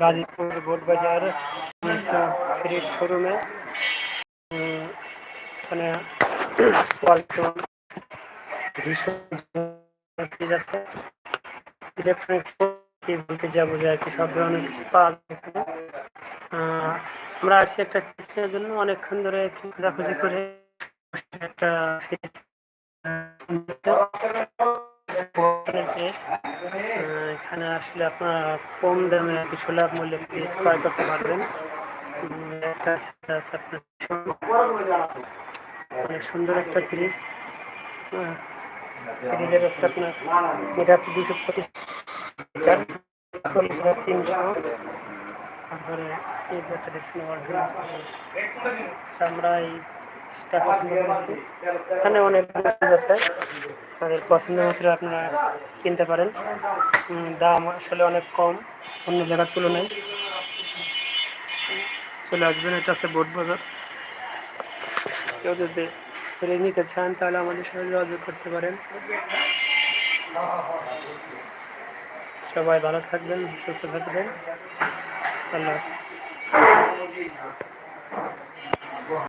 Gazipur boat বাজার একটা fridge শোরুমে এখানে ফ্রিজ আছে ইলেকট্রনিক্স কি বলতে যাব যে আর কি সব ধরনের কিছু পাওয়া যায় আমরা আসছি একটা ফ্রিজ কেনার জন্য, অনেকক্ষণ ধরে খোঁজাখুঁজি করে একটা ফ্রিজ এখানে আসলে আপনার কম দামে সুলভ মূল্যে ফ্রিজ ক্রয় করতে পারবেন। অনেক সুন্দর একটা ফ্রিজ ফ্রিজের আছে আপনার এটা আছে দুশো পঁচিশ তিনশো। তারপরে এই যে একটা দেখছেন, অরিজিনাল। আমরা এই এখানে অনেক আছে। তাদের পছন্দ মতো আপনারা কিনতে পারেন। দাম আসলে অনেক কম, অন্য জায়গার তুলনায়। চলে আসবেন, এটা আছে বোট বাজার। কেউ যদি ফ্রিজ নিতে চান, তাহলে আমাদের সাথে যোগাযোগ করতে পারেন। সবাই ভালো থাকবেন, সুস্থ থাকবেন। আল্লাহ হাফিজ।